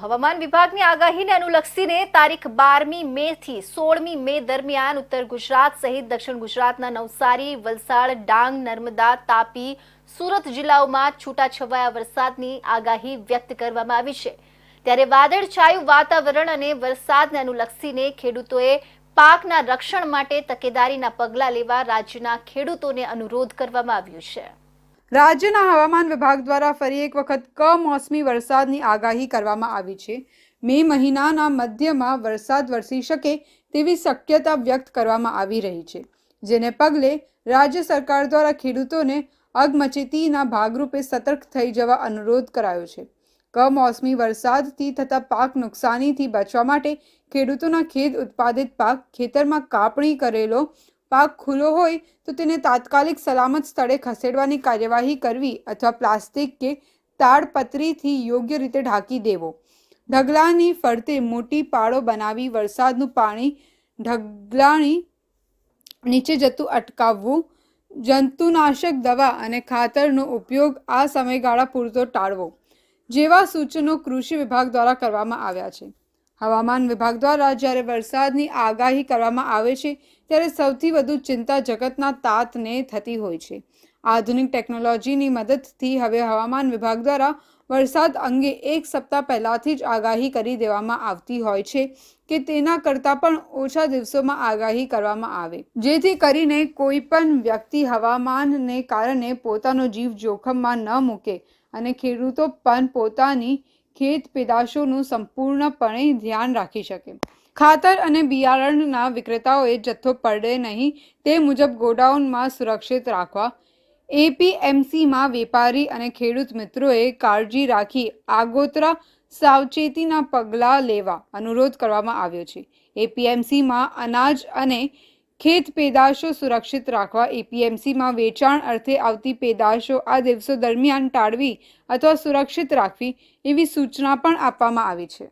હવામાન વિભાગની આગાહીને અનુલક્ષીને તારીખ બારમી મે થી સોળમી મે દરમિયાન ઉત્તર ગુજરાત સહિત દક્ષિણ ગુજરાતના નવસારી, વલસાડ, ડાંગ, નર્મદા, તાપી, સુરત જિલ્લાઓમાં છૂટાછવાયા વરસાદની આગાહી વ્યક્ત કરવામાં આવી છે. ત્યારે વાદળછાયું વાતાવરણ અને વરસાદને અનુલક્ષીને ખેડૂતોએ પાકના રક્ષણ માટે તકેદારીના પગલાં લેવા રાજ્યના ખેડૂતોને અનુરોધ કરવામાં આવ્યો છે. રાજ્યના હવામાન વિભાગ દ્વારા ફરી એક વખત કમોસમી વરસાદની આગાહી કરવામાં આવી છે. મે મહિનાના મધ્યમાં વરસાદ વરસી શકે તેવી શક્યતા વ્યક્ત કરવામાં આવી રહી છે, જેને પગલે રાજ્ય સરકાર દ્વારા ખેડૂતોને અગમચેતીના ભાગરૂપે સતર્ક થઈ જવા અનુરોધ કરાયો છે. કમોસમી વરસાદથી થતા પાક નુકસાનીથી બચવા માટે ખેડૂતોના ખેત ઉત્પાદિત પાક ખેતરમાં કાપણી કરેલો પાક ખુલ્લો હોય તો તેને તાત્કાલિક સલામત સ્થળે ખસેડવાની કાર્યવાહી કરવી અથવા પ્લાસ્ટિક કે તાડપત્રીથી યોગ્ય રીતે ઢાંકી દેવો. ઢગલાની ફરતે મોટી પાળો બનાવી વરસાદનું પાણી ઢગલાની નીચે જતું અટકાવવું, જંતુનાશક દવા અને ખાતરનો ઉપયોગ આ સમયગાળા પૂરતો ટાળવો, જેવા સૂચનો કૃષિ વિભાગ દ્વારા કરવામાં આવ્યા છે. હવામાન વિભાગ દ્વારા જ્યારે વરસાદની આગાહી કરવામાં આવે છે, ત્યારે સૌથી વધુ ચિંતા જગતના તાતને થતી હોય છે. આધુનિક ટેકનોલોજીની મદદથી હવે હવામાન વિભાગ દ્વારા વરસાદ અંગે એક સપ્તાહ પહેલાંથી જ આગાહી કરી દેવામાં આવતી હોય છે કે તેના કરતાં પણ ઓછા દિવસોમાં આગાહી કરવામાં આવે. જેથી કરીને કોઈ પણ વ્યક્તિ હવામાનને કારણે પોતાનો જીવ જોખમમાં ન મૂકે અને ખેડૂતો પણ પોતાની ખેત પેદાશોનું સંપૂર્ણપણે ધ્યાન રાખી શકે. ખાતર અને બિયારણના વિક્રેતાઓએ જથ્થો પડે નહીં તે મુજબ ગોડાઉનમાં સુરક્ષિત રાખવા, એપીએમસીમાં વેપારી અને ખેડૂત મિત્રોએ કાળજી રાખી આગોતરા સાવચેતીના પગલાં લેવા અનુરોધ કરવામાં આવ્યો છે. એપીએમસીમાં અનાજ અને ખેત પેદાશો સુરક્ષિત રાખવા એપીએમસીમાં વેચાણ અર્થે આવતી પેદાશો આ દિવસો દરમિયાન ટાળવી અથવા સુરક્ષિત રાખવી એવી સૂચના પણ આપવામાં આવી છે.